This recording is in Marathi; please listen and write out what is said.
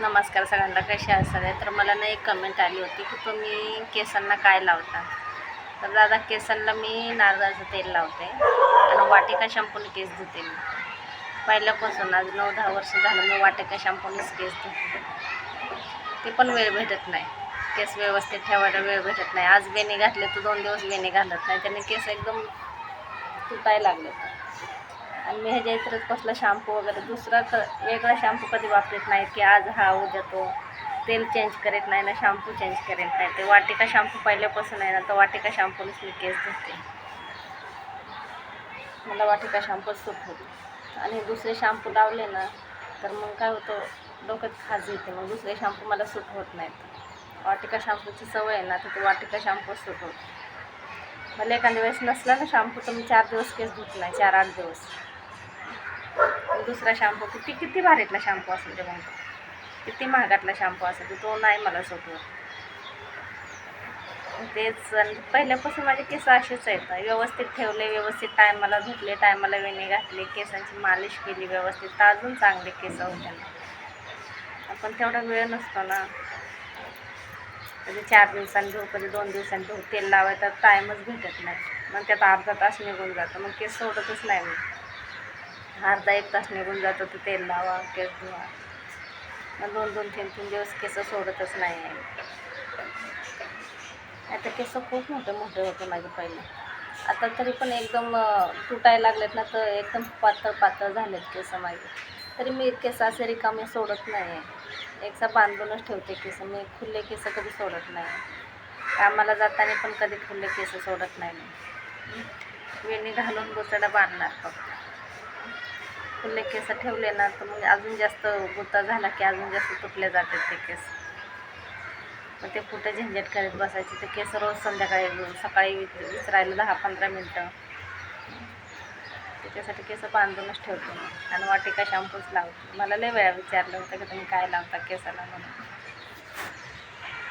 नमस्कार सगळ्यांना कसे आहात तर मला ना एक कमेंट आली होती की तुम्ही केसांना काय लावता? तर दादा केसांना मी नारळाचं तेल लावते आणि वाटिका शॅम्पूने केस धुते मी. पहिल्यापासून आज नऊ दहा वर्ष झालं मी वाटिका शॅम्पूनेच केस धुते. ते पण वेळ भेटत नाही. केस व्यवस्थित ठेवायला वेळ भेटत नाही. आज बेणे घातले तर दोन दिवस वेणी घालत नाही. त्याने केस एकदम तुटायला लागले. आणि मी ह्याच्या इतरच कसला शॅम्पू वगैरे दुसरा क वेगळा शॅम्पू कधी वापरत नाही की आज हा उद्या तो. तेल चेंज करत नाही ना शॅम्पू चेंज करत नाही. ते वाटिका शॅम्पू पहिल्यापासून आहे ना तर वाटिका शॅम्पूनेच मी केस धुते मला वाटिका शॅम्पूच सूट होतो. आणि दुसरे शॅम्पू लावले ना तर मग काय होतं डोक्यात खाज येते. मग दुसरे शॅम्पू मला सूट होत नाहीत. वाटिका शॅम्पूची सवय आहे ना तर ते वाटिका शॅम्पू सूट होतो. मला एखाद्या वेळेस नसला ना शॅम्पू तर मी चार दिवस केस धुत नाही. चार आठ दिवस. दुसरा शॅम्पू किती किती भारीतला शॅम्पू असेल ते मग किती महागातला शॅम्पू असेल तर तो नाही मला सूट तेच आणि पहिल्यापासून माझे केस असेच आहेत. व्यवस्थित ठेवले व्यवस्थित टायमाला धुतले टायमाला वेणी घातले केसांची मालिश केली व्यवस्थित. तर अजून चांगले केस होते. ना आपण तेवढा वेळ नसतो ना. कधी चार दिवसांनी घेऊ कधी दोन दिवसांनी घेऊ तेल लावायचा टाईमच भेटत नाही. मग त्यात अर्धा तास निघून जातं. मग केस सोडतच नाही मी. अर्धा एक तास निघून जातो तर तेल लावा केस धुवा. मग दोन दोन तीन तीन दिवस केस सोडतच नाही. आहे आता केस खूप मोठे मोठे होते माझे पहिले. आता तरी पण एकदम तुटायला लागलेत ना तर एकदम पातळ पातळ झालेत केस माझे. तरी मी केस असे रिकामे सोडत नाही. आहे एकसा बांधूनच ठेवते केस. मी खुले केस कधी सोडत नाही. कामाला जाताना पण कधी खुले केस सोडत नाही मी. वेणी घालून गोचडा बांधणार फक्त. खुले केस ठेवले ना तर मग अजून जास्त गुत्ता झाला की अजून जास्त तुटले जातात ते केस. मग ते कुठे झंझट करत बसायचे. ते केस रोज संध्याकाळी सकाळी विचरायला दहा पंधरा मिनटं. त्याच्यासाठी केस बांधूनच ठेवतो मग आणि वाटिका शॅम्पूच लावतो. मला लय वेळा विचारलं होतं की तुम्ही काय लावता केसाला म्हणून.